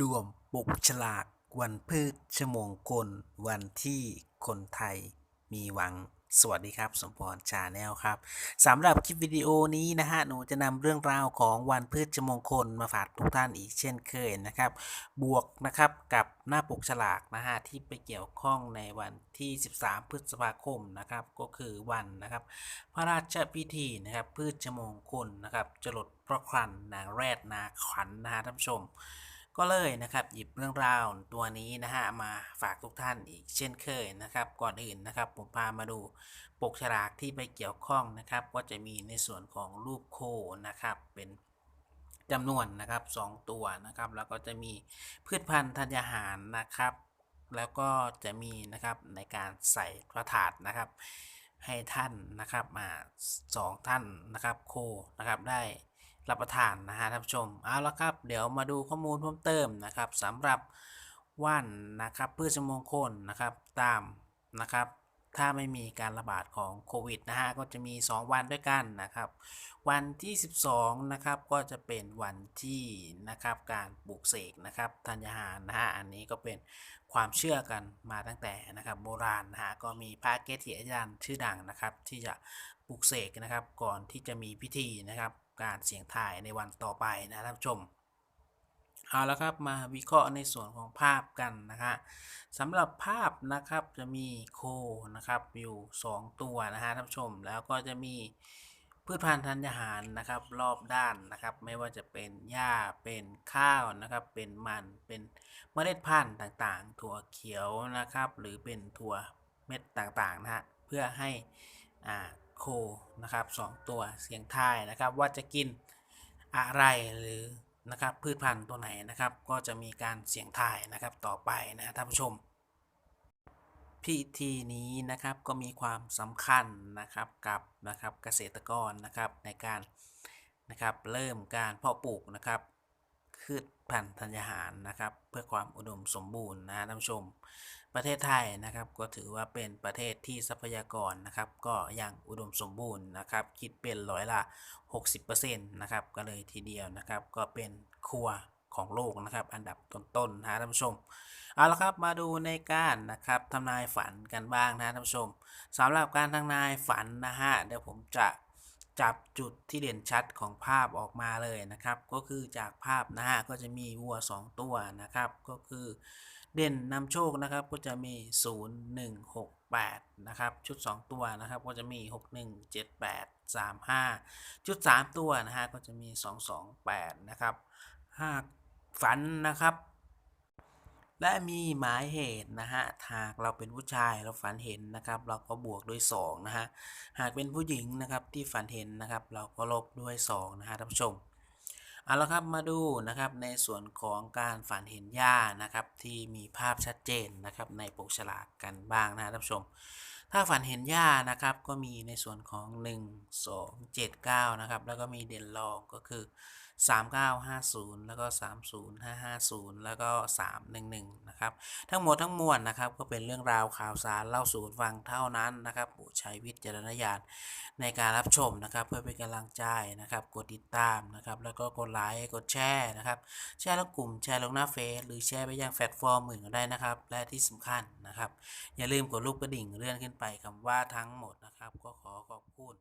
รวมปุกฉลากวันพืชชมงคลวันที่คนไทยมีหวังสวัสดีครับ สมพรชาแนลครับสำหรับคลิปวิดีโอนี้นะฮะหนูจะนำเรื่องราวของวันพืชมงคลมาฝากทุกท่านอีกเช่นเคยนะครับ บวกนะครับกับหน้าปกฉลากนะฮะที่ไปเกี่ยวข้องในวันที่ 13 พฤษภาคมนะครับ ก็คือวันนะครับ พระราชพิธีนะครับพืชมงคลนะครับจรดพระครันนางแรดนาขวัญนนะฮะท่านผู้ชม ก็เลยนะครับหยิบเรื่องราวตัวนี้นะฮะมาฝากทุกท่านอีกเช่นเคยนะครับ ก่อนอื่นนะครับ ผมพามาดูปกฉลากที่ไปเกี่ยวข้องนะครับ ก็จะมีในส่วนของรูปโคนะครับเป็นจำนวนนะครับ 2 ตัวนะครับ แล้วก็จะมีพืชพันธุ์ธัญญาหารนะครับ แล้วก็จะมีนะครับในการใส่พระถาดนะครับ ให้ท่านนะครับมาสองท่านนะครับโคนะครับได้ รับประทานนะฮะท่านผู้ชมเอาละครับ เดี๋ยวมาดูข้อมูลเพิ่มเติมนะครับสำหรับวันนะครับพืชมงคลนะครับตามนะครับถ้าไม่มีการระบาดของโควิดนะฮะก็จะมี 2 วันด้วยกันนะครับ วันที่ 12นะครับก็จะเป็นวันที่นะครับการปลูกเสกนะครับธัญญาหารนะฮะอันนี้ก็เป็นความเชื่อกันมาตั้งแต่นะครับโบราณนะฮะก็มีพระเกจิอาจารย์ชื่อดังนะครับที่จะปลูกเสกนะครับก่อนที่จะมีพิธีนะครับ การเสี่ยงทายในวันต่อไปนะท่านผู้ชมเอาแล้วครับมาวิเคราะห์ในส่วนของภาพกันนะฮะสำหรับภาพนะครับจะมีโคนะครับอยู่ 2 ตัวนะฮะท่านผู้ชมแล้วก็จะมีพืชพันธุ์ธัญญาหารนะครับรอบด้านนะครับไม่ว่าจะเป็นหญ้าเป็นข้าวนะครับเป็นมันเป็นเมล็ดพันธุ์ต่างๆ ถั่วเขียวนะครับหรือเป็นถั่วเม็ดต่างๆนะฮะเพื่อให้อ่าโคนะครับสองตัวเสียงทายนะครับว่าจะกินอะไรหรือนะครับพืชพันธุ์ตัวไหนนะครับก็จะมีการเสียงทายนะครับต่อไปนะท่านผู้ชม พิธีนี้นะครับก็มีความสำคัญนะครับกับนะครับเกษตรกรนะครับในการนะครับเริ่มการเพาะปลูกนะครับ พืชพันธุ์ธัญญาหารนะครับ เพื่อความอุดมสมบูรณ์นะท่านผู้ชม ประเทศไทยนะครับ ก็ถือว่าเป็นประเทศที่ทรัพยากรนะครับ ก็ยังอุดมสมบูรณ์นะครับ คิดเป็นร้อยละ 60%นะครับ ก็เลยทีเดียวนะครับ ก็เป็นครัวของโลกนะครับ อันดับต้นๆนะท่านผู้ชมเอาละครับมาดูในการนะครับทำนายฝันกันบ้างนะท่านผู้ชมสำหรับการทำนายฝันนะฮะเดี๋ยวผมจะ จับจุดที่เด่นชัดของภาพออกมาเลยนะครับ ก็คือจากภาพนะฮะก็จะมีวัว 2 ตัวนะครับ ก็คือเด่นนำโชคนะครับก็จะมี 0 1 6 8 นะครับ ชุด 2 ตัวนะครับก็จะมี 6 1 7 8 3 5 ชุด 3 ตัวนะฮะก็จะมี 2 2 8 นะครับหากฝันนะครับ และมีหมายเหตุนะฮะหากเราเป็นผู้ชายเราฝันเห็นนะครับ เราก็บวกด้วย2นะฮะหากเป็นผู้หญิงนะครับที่ฝันเห็นนะครับ เราก็ลบด้วย2นะฮะท่านผู้ชมเอาละครับมาดูนะครับในส่วนของการฝันเห็นหญ้านะครับ ที่มีภาพชัดเจนนะครับในปกฉลากกันบ้างนะท่านผู้ชม ถ้าฝันเห็นหญ้านะครับก็มีในส่วนของ 1 2 7 9นะครับแล้วก็มีเด่นรองก็คือ 3950 แล้วก็ 30550 แล้วก็ 311 นะครับ ทั้งหมดทั้งมวลนะครับ ก็เป็นเรื่องราวข่าวสารเล่าสู่ฟังเท่านั้นนะครับโปรดใช้วิจารณญาณในการรับชมนะครับ เพื่อเป็นกำลังใจนะครับ กดติดตามนะครับ แล้วก็กดไลค์กดแชร์นะครับ แชร์ลงกลุ่มแชร์ลงหน้าเฟซหรือแชร์ไปยังแพลตฟอร์มอื่นก็ได้นะครับ และที่สำคัญนะครับ อย่าลืมกดรูปกระดิ่งเลื่อนขึ้นไปคำว่าทั้งหมดนะครับ ก็ขอขอบคุณ